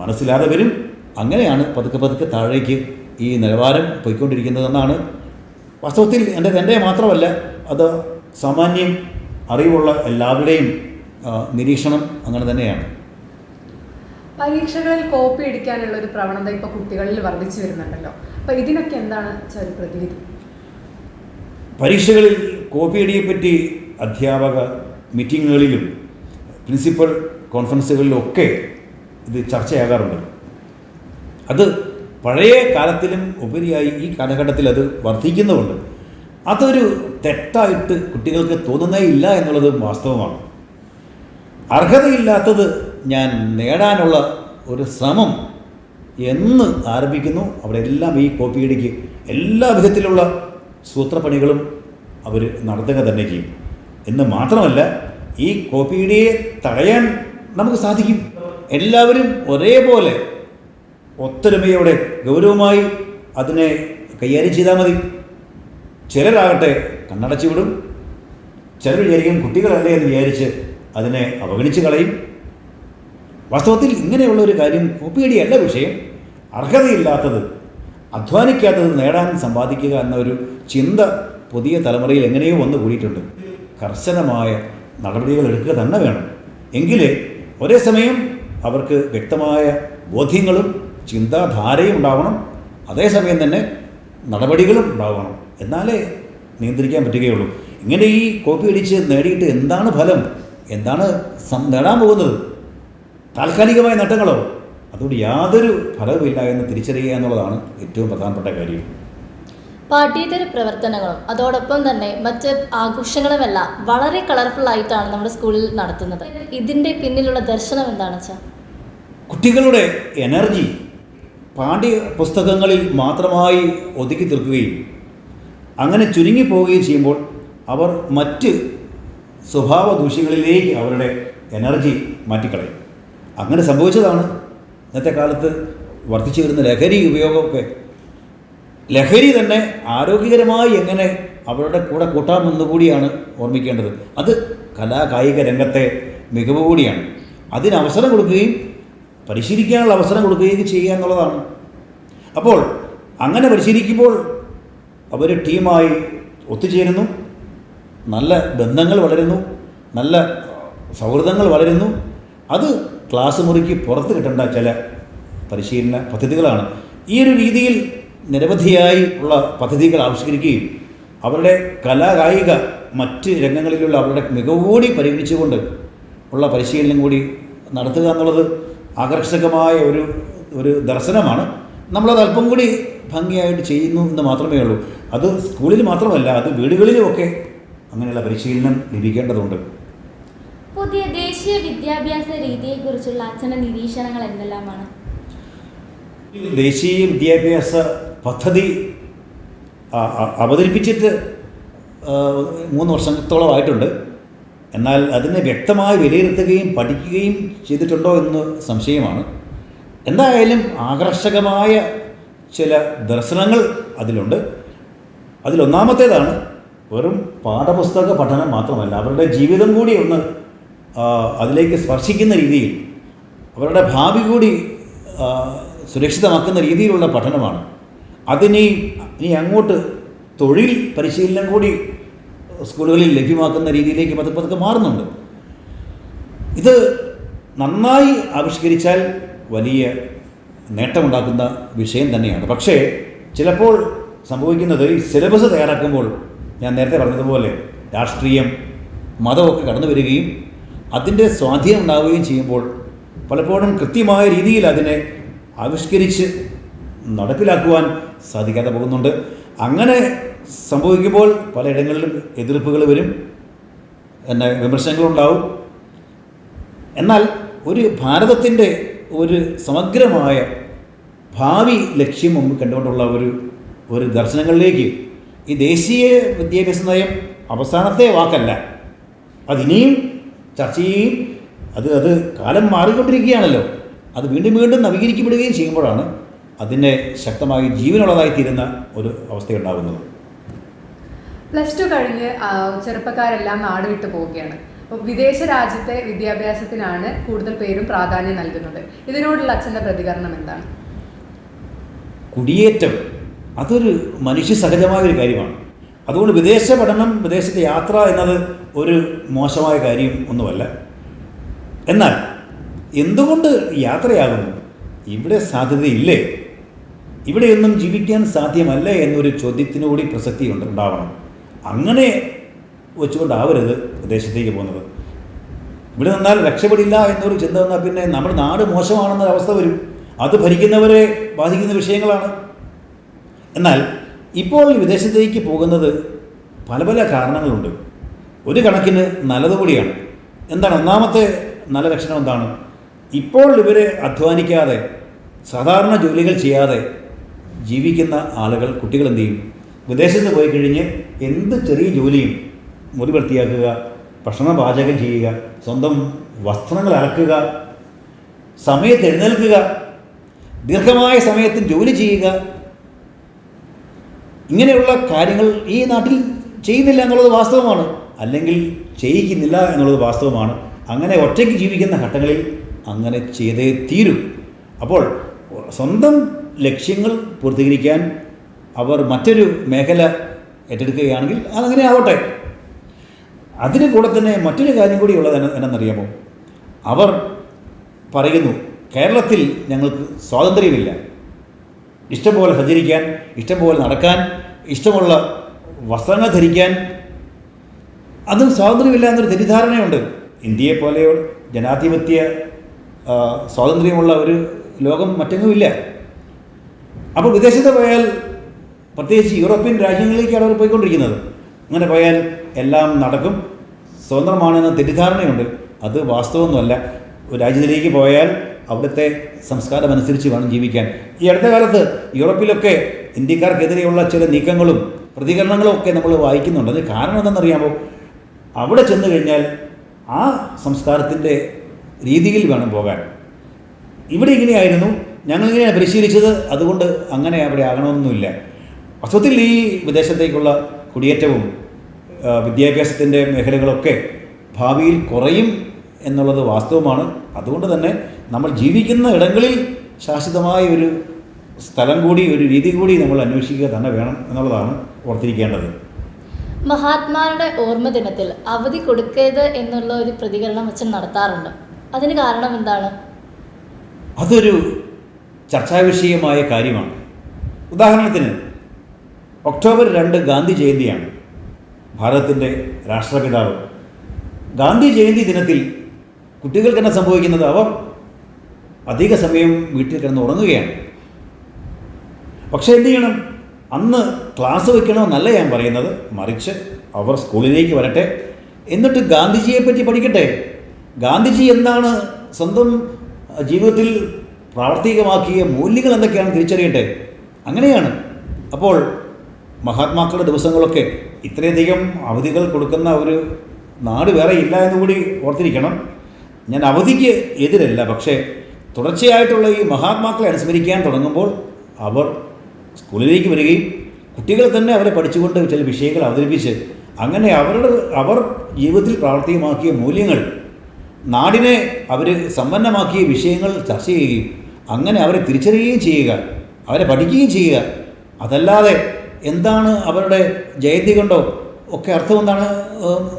മനസ്സിലാതെ വരും. അങ്ങനെയാണ് പതുക്കെ പതുക്കെ താഴേക്ക് ഈ നിലവാരം പോയിക്കൊണ്ടിരിക്കുന്നതെന്നാണ് വാസ്തവത്തിൽ എന്റെ എന്റെ മാത്രമല്ല അത് സാമാന്യം അറിവുള്ള എല്ലാവരുടെയും നിരീക്ഷണം അങ്ങനെ തന്നെയാണ്. പരീക്ഷകളിൽ കോപ്പി അടിക്കാനുള്ള ഒരു പ്രവണത ഇപ്പോൾ കുട്ടികളിൽ വർദ്ധിച്ചു വരുന്നുണ്ടല്ലോ. അപ്പോൾ ഇതിനൊക്കെ എന്താണ് പ്രതിവിധി? പരീക്ഷകളിൽ കോപ്പിയടിയെപ്പറ്റി അധ്യാപക മീറ്റിങ്ങുകളിലും പ്രിൻസിപ്പൽ കോൺഫറൻസുകളിലൊക്കെ ഇത് ചർച്ചയാകാറുണ്ട്. അത് പഴയ കാലത്തിലും ഉപരിയായി ഈ കാലഘട്ടത്തിൽ അത് വർദ്ധിക്കുന്നുമുണ്ട് അതൊരു തെറ്റായിട്ട് കുട്ടികൾക്ക് തോന്നുന്നേ ഇല്ല എന്നുള്ളത് വാസ്തവമാണ്. അർഹതയില്ലാത്തത് ഞാൻ നേടാനുള്ള ഒരു ശ്രമം എന്ന് ആരംഭിക്കുന്നു. അവിടെ എല്ലാം ഈ കോപ്പിയടിക്ക് എല്ലാ വിധത്തിലുള്ള സൂത്രപ്പണികളും അവർ നടത്തുക തന്നെ ചെയ്യും. എന്ന് മാത്രമല്ല ഈ കോപ്പിയിടയെ തടയാൻ നമുക്ക് സാധിക്കും. എല്ലാവരും ഒരേപോലെ ഒത്തൊരുമയോടെ ഗൗരവമായി അതിനെ കൈകാര്യം ചെയ്താൽ മതി. ചിലരാകട്ടെ കണ്ണടച്ചു വിടും. ചിലർ വിചാരിക്കും കുട്ടികളല്ലേ എന്ന് വിചാരിച്ച് അതിനെ അവഗണിച്ച് കളയും. വാസ്തവത്തിൽ ഇങ്ങനെയുള്ള ഒരു കാര്യം കോപ്പിയടിയല്ല വിഷയം. അർഹതയില്ലാത്തത് അധ്വാനിക്കാത്തത് നേടാൻ സമ്പാദിക്കുക എന്ന ഒരു ചിന്ത പുതിയ തലമുറയിൽ എങ്ങനെയോ വന്നു കൂടിയിട്ടുണ്ട്. കർശനമായ നടപടികൾ എടുക്കുക തന്നെ വേണം. എങ്കിലേ ഒരേ സമയം അവർക്ക് വ്യക്തമായ ബോധ്യങ്ങളും ചിന്താധാരയും ഉണ്ടാവണം. അതേസമയം തന്നെ നടപടികളും ഉണ്ടാവണം. എന്നാലേ നിയന്ത്രിക്കാൻ പറ്റുകയുള്ളൂ. ഇങ്ങനെ ഈ കോപ്പി അടിച്ച് നേടിയിട്ട് എന്താണ് ഫലം? എന്താണ് നേടാൻ പോകുന്നത്? താൽക്കാലികമായ നേട്ടങ്ങളോ? അതുകൊണ്ട് യാതൊരു ഫലവുമില്ല എന്ന് തിരിച്ചറിയുക എന്നുള്ളതാണ് ഏറ്റവും പ്രധാനപ്പെട്ട കാര്യം. പാഠ്യേതര പ്രവർത്തനങ്ങളും അതോടൊപ്പം തന്നെ മറ്റ് ആഘോഷങ്ങളുമെല്ലാം വളരെ കളർഫുൾ ആയിട്ടാണ് നമ്മുടെ സ്കൂളിൽ നടത്തുന്നത്. ഇതിന്റെ പിന്നിലുള്ള ദർശനം എന്താണ് വെച്ചാൽ കുട്ടികളുടെ എനർജി പാഠ്യ പുസ്തകങ്ങളിൽ മാത്രമായി ഒതുക്കി തീർക്കുകയും അങ്ങനെ ചുരുങ്ങി പോവുകയും ചെയ്യുമ്പോൾ അവർ മറ്റ് സ്വഭാവ ദൂഷ്യങ്ങളിലേക്ക് അവരുടെ എനർജി മാറ്റിക്കളയും. അങ്ങനെ സംഭവിച്ചതാണ് ഇന്നത്തെ കാലത്ത് വർദ്ധിച്ചു വരുന്ന ലഹരി ഉപയോഗമൊക്കെ ലഹരി തന്നെ ആരോഗ്യകരമായി എങ്ങനെ അവരുടെ കൂടെ കൂട്ടാമെന്ന് കൂടിയാണ് ഓർമ്മിക്കേണ്ടത്. അത് കലാ കായിക രംഗത്തെ മികവ് കൂടിയാണ്. അതിന് അവസരം കൊടുക്കുകയും പരിശീലിക്കാനുള്ള അവസരം കൊടുക്കുകയും ചെയ്യുക എന്നുള്ളതാണ്. അപ്പോൾ അങ്ങനെ പരിശീലിക്കുമ്പോൾ അവർ ടീമായി ഒത്തുചേരുന്നു. നല്ല ബന്ധങ്ങൾ വളരുന്നു. നല്ല സൗഹൃദങ്ങൾ വളരുന്നു. അത് ക്ലാസ് മുറിക്ക് പുറത്ത് കിട്ടേണ്ട ചില പരിശീലന പദ്ധതികളാണ്. ഈ ഒരു രീതിയിൽ നിരവധിയായി ഉള്ള പദ്ധതികൾ ആവിഷ്കരിക്കുകയും അവരുടെ കലാകായിക മറ്റ് രംഗങ്ങളിലുള്ള അവരുടെ മികവോടി പരിഗണിച്ചുകൊണ്ട് ഉള്ള പരിശീലനം കൂടി നടത്തുക എന്നുള്ളത് ആകർഷകമായ ഒരു ഒരു ദർശനമാണ്. നമ്മളത് അല്പം കൂടി ഭംഗിയായിട്ട് ചെയ്യുന്നു എന്ന് മാത്രമേ ഉള്ളൂ. അത് സ്കൂളിൽ മാത്രമല്ല അത് വീടുകളിലുമൊക്കെ അങ്ങനെയുള്ള പരിശീലനം ലഭിക്കേണ്ടതുണ്ട്. പുതിയ ദേശീയ വിദ്യാഭ്യാസ രീതിയെക്കുറിച്ചുള്ള അച്ഛന്റെ നിരീക്ഷണങ്ങൾ എന്തെല്ലാമാണ്? ദേശീയ വിദ്യാഭ്യാസ പദ്ധതി അവതരിപ്പിച്ചിട്ട് മൂന്ന് വർഷത്തോളമായിട്ടുണ്ട് എന്നാൽ അതിനെ വ്യക്തമായി വിലയിരുത്തുകയും പഠിക്കുകയും ചെയ്തിട്ടുണ്ടോ എന്ന് സംശയമാണ്. എന്തായാലും ആകർഷകമായ ചില ദർശനങ്ങൾ അതിലുണ്ട്. അതിലൊന്നാമത്തേതാണ് വെറും പാഠപുസ്തക പഠനം മാത്രമല്ല അവരുടെ ജീവിതം കൂടി ഒന്ന് അതിലേക്ക് സ്പർശിക്കുന്ന രീതിയിൽ അവരുടെ ഭാവി കൂടി സുരക്ഷിതമാക്കുന്ന രീതിയിലുള്ള പഠനമാണ്. അതിനി ഇനി അങ്ങോട്ട് തൊഴിൽ പരിശീലനം കൂടി സ്കൂളുകളിൽ ലഭ്യമാക്കുന്ന രീതിയിലേക്ക് പതുക്കെ പതുക്കെ മാറുന്നുണ്ട്. ഇത് നന്നായി ആവിഷ്കരിച്ചാൽ വലിയ നേട്ടമുണ്ടാക്കുന്ന വിഷയം തന്നെയാണ്. പക്ഷേ ചിലപ്പോൾ സംഭവിക്കുന്നത് ഈ സിലബസ് തയ്യാറാക്കുമ്പോൾ ഞാൻ നേരത്തെ പറഞ്ഞതുപോലെ രാഷ്ട്രീയം മതമൊക്കെ കടന്നു വരികയും അതിന്റെ സ്വാധീനം ഉണ്ടാവുകയും ചെയ്യുമ്പോൾ പലപ്പോഴും കൃത്യമായ രീതിയിൽ അതിനെ ആവിഷ്കരിച്ച് നടപ്പിലാക്കുവാൻ സാധിക്കാതെ പോകുന്നുണ്ട്. അങ്ങനെ സംഭവിക്കുമ്പോൾ പലയിടങ്ങളിലും എതിർപ്പുകൾ വരും. എന്നെ വിമർശനങ്ങളുണ്ടാവും എന്നാൽ ഒരു ഭാരതത്തിന്റെ ഒരു സമഗ്രമായ ഭാവി ലക്ഷ്യം മുമ്പ് കണ്ടുകൊണ്ടുള്ള ഒരു ഒരു ദർശനങ്ങളിലേക്ക് ഈ ദേശീയ വിദ്യാഭ്യാസ നയം അവസാനത്തെ വാക്കല്ല. അതിനിയും ചർച്ച ചെയ്യുകയും അത് അത് കാലം മാറിക്കൊണ്ടിരിക്കുകയാണല്ലോ. അത് വീണ്ടും വീണ്ടും നവീകരിക്കപ്പെടുകയും ചെയ്യുമ്പോഴാണ് അതിന്റെ ശക്തമായി ജീവനുള്ളതായി തീരുന്ന ഒരു അവസ്ഥയുണ്ടാകുന്നത്. പ്ലസ് ടു കഴിഞ്ഞ് ചെറുപ്പക്കാരെല്ലാം നാട് വിട്ടു പോവുകയാണ്. അപ്പോൾ വിദേശ രാജ്യത്തെ വിദ്യാഭ്യാസത്തിനാണ് കൂടുതൽ പേരും പ്രാധാന്യം നൽകുന്നത്. ഇതിനോടുള്ള അച്ഛന്റെ പ്രതികരണം എന്താണ്? കുടിയേറ്റം അതൊരു മനുഷ്യ സഹജമായ ഒരു കാര്യമാണ്. അതുകൊണ്ട് വിദേശ പഠനം വിദേശത്തെ യാത്ര എന്നത് ഒരു മോശമായ കാര്യം ഒന്നുമല്ല. എന്നാൽ എന്തുകൊണ്ട് യാത്രയാകുന്നു? ഇവിടെ സാധ്യതയില്ലേ? ഇവിടെയൊന്നും ജീവിക്കാൻ സാധ്യമല്ല എന്നൊരു ചോദ്യത്തിന് കൂടി പ്രസക്തി ഉണ്ട് ഉണ്ടാവണം. അങ്ങനെ വെച്ചുകൊണ്ടാവരുത് വിദേശത്തേക്ക് പോകുന്നത്. ഇവിടെ നിന്നാൽ രക്ഷപ്പെടില്ല എന്നൊരു ചിന്ത വന്നാൽ പിന്നെ നമ്മുടെ നാട് മോശമാണെന്നൊരവസ്ഥ വരും. അത് ഭരിക്കുന്നവരെ ബാധിക്കുന്ന വിഷയങ്ങളാണ്. എന്നാൽ ഇപ്പോൾ വിദേശത്തേക്ക് പോകുന്നത് പല പല കാരണങ്ങളുണ്ട്. ഒരു കണക്കിന് നല്ലതുകൂടിയാണ് എന്താണ് ഒന്നാമത്തെ നല്ല ലക്ഷണം എന്താണ്? ഇപ്പോൾ ഇവരെ അധ്വാനിക്കാതെ സാധാരണ ജോലികൾ ചെയ്യാതെ ജീവിക്കുന്ന ആളുകൾ കുട്ടികൾ എന്ത് ചെയ്യും? വിദേശത്ത് പോയി കഴിഞ്ഞ് എന്ത് ചെറിയ ജോലിയും മുറി വൃത്തിയാക്കുക ഭക്ഷണം പാചകം ചെയ്യുക സ്വന്തം വസ്ത്രങ്ങൾ അലക്കുക സമയത്ത് എഴുന്നേൽക്കുക ദീർഘമായ സമയത്ത് ജോലി ചെയ്യുക ഇങ്ങനെയുള്ള കാര്യങ്ങൾ ഈ നാട്ടിൽ ചെയ്യുന്നില്ല എന്നുള്ളത് വാസ്തവമാണ്. അല്ലെങ്കിൽ ചെയ്യിക്കുന്നില്ല എന്നുള്ളത് വാസ്തവമാണ്. അങ്ങനെ ഒറ്റയ്ക്ക് ജീവിക്കുന്ന ഘട്ടങ്ങളിൽ അങ്ങനെ ചെയ്തേ തീരും. അപ്പോൾ സ്വന്തം ലക്ഷ്യങ്ങൾ പൂർത്തീകരിക്കാൻ അവർ മറ്റൊരു മേഖല ഏറ്റെടുക്കുകയാണെങ്കിൽ അതങ്ങനെ ആവട്ടെ. അതിന് കൂടെ തന്നെ മറ്റൊരു കാര്യം കൂടി ഉള്ളത് എന്ന- എന്നറിയാമോ? അവർ പറയുന്നു കേരളത്തിൽ ഞങ്ങൾക്ക് സ്വാതന്ത്ര്യമില്ല. ഇഷ്ടംപോലെ സഞ്ചരിക്കാൻ ഇഷ്ടംപോലെ നടക്കാൻ ഇഷ്ടമുള്ള വസ്ത്രങ്ങൾ ധരിക്കാൻ. അതും സ്വാതന്ത്ര്യമില്ല എന്നൊരു തെറ്റിദ്ധാരണയുണ്ട്. ഇന്ത്യയെ പോലെ ജനാധിപത്യ സ്വാതന്ത്ര്യമുള്ള ഒരു ലോകം മറ്റൊന്നുമില്ല അപ്പോൾ വിദേശത്ത് പോയാൽ പ്രത്യേകിച്ച് യൂറോപ്യൻ രാജ്യങ്ങളിലേക്കാണ് അവർ പോയിക്കൊണ്ടിരിക്കുന്നത്. അങ്ങനെ പോയാൽ എല്ലാം നടക്കും. സ്വതന്ത്രമാണെന്ന തെറ്റിദ്ധാരണയുണ്ട്. അത് വാസ്തവമൊന്നുമല്ല. രാജ്യത്തിലേക്ക് പോയാൽ അവിടുത്തെ സംസ്കാരം അനുസരിച്ച് വേണം ജീവിക്കാൻ. ഈ അടുത്ത കാലത്ത് യൂറോപ്പിലൊക്കെ ഇന്ത്യക്കാർക്കെതിരെയുള്ള ചില നീക്കങ്ങളും പ്രതികരണങ്ങളും ഒക്കെ നമ്മൾ വായിക്കുന്നുണ്ട്. അതിന് കാരണം എന്തെന്നറിയാമോ അവിടെ ചെന്ന് കഴിഞ്ഞാൽ ആ സംസ്കാരത്തിന്റെ രീതിയിൽ വേണം പോകാൻ. ഇവിടെ ഇങ്ങനെയായിരുന്നു. ഞങ്ങളിങ്ങനെയാണ് പരിശീലിച്ചത്. അതുകൊണ്ട് അങ്ങനെ അവിടെ ആകണമെന്നൊന്നുമില്ല. വസ്തുത്തിൽ ഈ വിദേശത്തേക്കുള്ള കുടിയേറ്റവും വിദ്യാഭ്യാസത്തിന്റെ മേഖലകളൊക്കെ ഭാവിയിൽ കുറയും എന്നുള്ളത് വാസ്തവമാണ്. അതുകൊണ്ട് തന്നെ നമ്മൾ ജീവിക്കുന്ന ഇടങ്ങളിൽ ശാശ്വതമായ ഒരു സ്ഥലം കൂടി ഒരു രീതി കൂടി നമ്മൾ അന്വേഷിക്കുക തന്നെ വേണം എന്നുള്ളതാണ് ഓർത്തിരിക്കേണ്ടത്. മഹാത്മാരുടെ ഓർമ്മ ദിനത്തിൽ അവധി കൊടുക്കരുത് എന്നുള്ള ഒരു പ്രതികരണം അച്ഛൻ നടത്താറുണ്ട്. അതിന് കാരണം എന്താണ്? അതൊരു ചർച്ചാ വിഷയമായ കാര്യമാണ്. ഉദാഹരണത്തിന് ഒക്ടോബർ രണ്ട് ഗാന്ധി ജയന്തിയാണ് ഭാരതത്തിന്റെ രാഷ്ട്രപിതാവ്. ഗാന്ധി ജയന്തി ദിനത്തിൽ കുട്ടികൾക്ക് തന്നെ സംഭവിക്കുന്നത് അവർ അധിക സമയം വീട്ടിൽ കിടന്ന് ഉറങ്ങുകയാണ്. പക്ഷേ എന്ത് ചെയ്യണം? അന്ന് ക്ലാസ് വയ്ക്കണമെന്നല്ല ഞാൻ പറയുന്നത്. മറിച്ച് അവർ സ്കൂളിലേക്ക് വരട്ടെ. എന്നിട്ട് ഗാന്ധിജിയെ പറ്റി പഠിക്കട്ടെ. ഗാന്ധിജി എന്താണ് സ്വന്തം ജീവിതത്തിൽ പ്രാവർത്തികമാക്കിയ മൂല്യങ്ങൾ എന്തൊക്കെയാണ് തിരിച്ചറിയട്ടെ. അങ്ങനെയാണ്. അപ്പോൾ മഹാത്മാക്കളുടെ ദിവസങ്ങളൊക്കെ ഇത്രയധികം അവധികൾ കൊടുക്കുന്ന ഒരു നാട് വേറെ ഇല്ല എന്നുകൂടി ഓർത്തിരിക്കണം. ഞാൻ അവധിക്ക് എതിരല്ല പക്ഷേ തുടർച്ചയായിട്ടുള്ള ഈ മഹാത്മാക്കളെ അനുസ്മരിക്കാൻ തുടങ്ങുമ്പോൾ അവർ സ്കൂളിലേക്ക് വരികയും കുട്ടികൾ തന്നെ അവരെ പഠിച്ചുകൊണ്ട് ചില വിഷയങ്ങൾ അവതരിപ്പിച്ച് അങ്ങനെ അവരുടെ അവർ ജീവിതത്തിൽ പ്രാവർത്തികമാക്കിയ മൂല്യങ്ങൾ നാടിനെ അവർ സമ്പന്നമാക്കിയ വിഷയങ്ങൾ ചർച്ച ചെയ്യുകയും അങ്ങനെ അവരെ തിരിച്ചറിയുകയും ചെയ്യുക അവരെ പഠിക്കുകയും ചെയ്യുക. അതല്ലാതെ എന്താണ് അവരുടെ ജയന്തി കൊണ്ടോ? ഒക്കെ അർത്ഥം എന്താണ്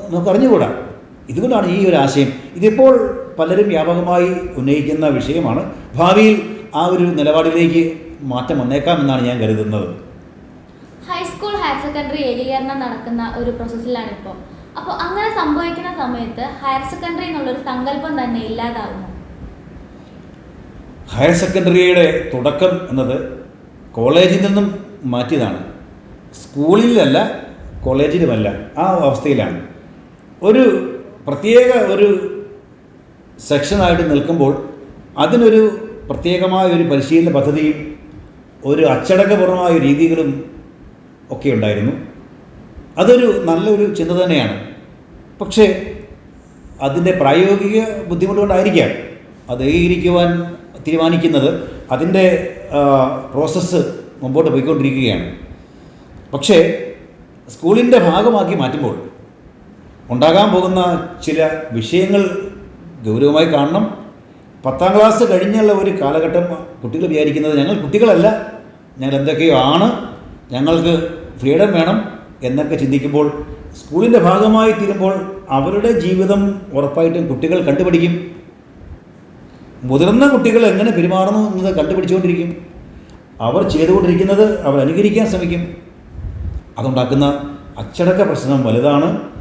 നമുക്ക് അറിഞ്ഞുകൂടാ? ഇതുകൊണ്ടാണ് ഈ ഒരു ആശയം. ഇതിപ്പോൾ പലരും വ്യാപകമായി ഉന്നയിക്കുന്ന വിഷയമാണ്. ഭാവിയിൽ ആ ഒരു നിലപാടിലേക്ക് മാറ്റം വന്നേക്കാം എന്നാണ് ഞാൻ കരുതുന്നത്. ഹൈസ്കൂൾ ഹയർ സെക്കൻഡറി ഏകീകരണം നടക്കുന്ന ഒരു പ്രോസസ്സിലാണ് ഇപ്പോൾ. അപ്പോൾ അങ്ങനെ സംഭവിക്കുന്ന സമയത്ത് ഹയർ സെക്കൻഡറി എന്നുള്ളൊരു സങ്കല്പം തന്നെ ഇല്ലാതാകുന്നു ഹയർ സെക്കൻഡറിയുടെ തുടക്കം എന്നത് കോളേജിൽ നിന്നും മാറ്റിയതാണ്. സ്കൂളിലല്ല കോളേജിലുമല്ല ആ അവസ്ഥയിലാണ്. ഒരു പ്രത്യേക ഒരു സെക്ഷനായിട്ട് നിൽക്കുമ്പോൾ അതിനൊരു പ്രത്യേകമായ ഒരു പരിശീലന പദ്ധതിയും ഒരു അച്ചടക്കപൂർണമായ രീതികളും ഒക്കെ ഉണ്ടായിരുന്നു. അതൊരു നല്ലൊരു ചിന്ത തന്നെയാണ്. പക്ഷേ അതിന്റെ പ്രായോഗിക ബുദ്ധിമുട്ട് കൊണ്ടായിരിക്കാം അത് ഏകീകരിക്കുവാൻ തീരുമാനിക്കുന്നത്. അതിന്റെ പ്രോസസ്സ് മുമ്പോട്ട് പോയിക്കൊണ്ടിരിക്കുകയാണ്. പക്ഷേ സ്കൂളിന്റെ ഭാഗമാക്കി മാറ്റുമ്പോൾ ഉണ്ടാകാൻ പോകുന്ന ചില വിഷയങ്ങൾ ഗൗരവമായി കാണണം. പത്താം ക്ലാസ് കഴിഞ്ഞുള്ള ഒരു കാലഘട്ടം കുട്ടികൾ വിചാരിക്കുന്നത് ഞങ്ങൾ കുട്ടികളല്ല ഞങ്ങൾ എന്തൊക്കെയോ ആണ് ഞങ്ങൾക്ക് ഫ്രീഡം വേണം എന്നൊക്കെ ചിന്തിക്കുമ്പോൾ സ്കൂളിന്റെ ഭാഗമായി തീരുമ്പോൾ അവരുടെ ജീവിതം ഉറപ്പായിട്ടും കുട്ടികൾ കണ്ടുപിടിക്കും. മുതിർന്ന കുട്ടികൾ എങ്ങനെ പെരുമാറുന്നു എന്നത് കണ്ടുപിടിച്ചുകൊണ്ടിരിക്കും. അവർ ചെയ്തുകൊണ്ടിരിക്കുന്നത് അവർ അനുകരിക്കാൻ ശ്രമിക്കും. അതുണ്ടാക്കുന്ന അച്ചടക്ക പ്രശ്നം വലുതാണ്.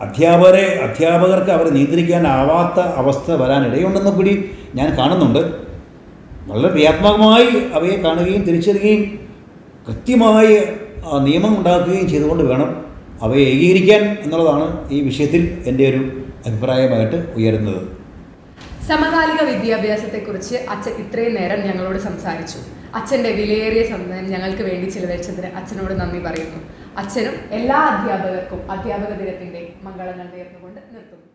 അധ്യാപകരെ അധ്യാപകർക്ക് അവരെ നിയന്ത്രിക്കാനാവാത്ത അവസ്ഥ വരാനിടയുണ്ടെന്ന് കൂടി ഞാൻ കാണുന്നുണ്ട്. വളരെ ക്രിയാത്മകമായി അവയെ കാണുകയും തിരിച്ചറിയുകയും കൃത്യമായി നിയമം ഉണ്ടാക്കുകയും ചെയ്തുകൊണ്ട് വേണം അവയെ ഏകീകരിക്കാൻ എന്നുള്ളതാണ് ഈ വിഷയത്തിൽ എന്റെ ഒരു അഭിപ്രായമായിട്ട് ഉയരുന്നത്. സമകാലിക വിദ്യാഭ്യാസത്തെക്കുറിച്ച് അച്ഛൻ ഇത്രയും നേരം ഞങ്ങളോട് സംസാരിച്ചു. അച്ഛന്റെ വിലയേറിയ സമയം ഞങ്ങൾക്ക് വേണ്ടി ചിലവഴിച്ചതിന് അച്ഛനോട് നന്ദി പറയുന്നു. അച്ഛനും എല്ലാ അധ്യാപകർക്കും അധ്യാപക ദിനത്തിന്റെ മംഗളങ്ങൾ നേർന്നുകൊണ്ട് നിർത്തുന്നു.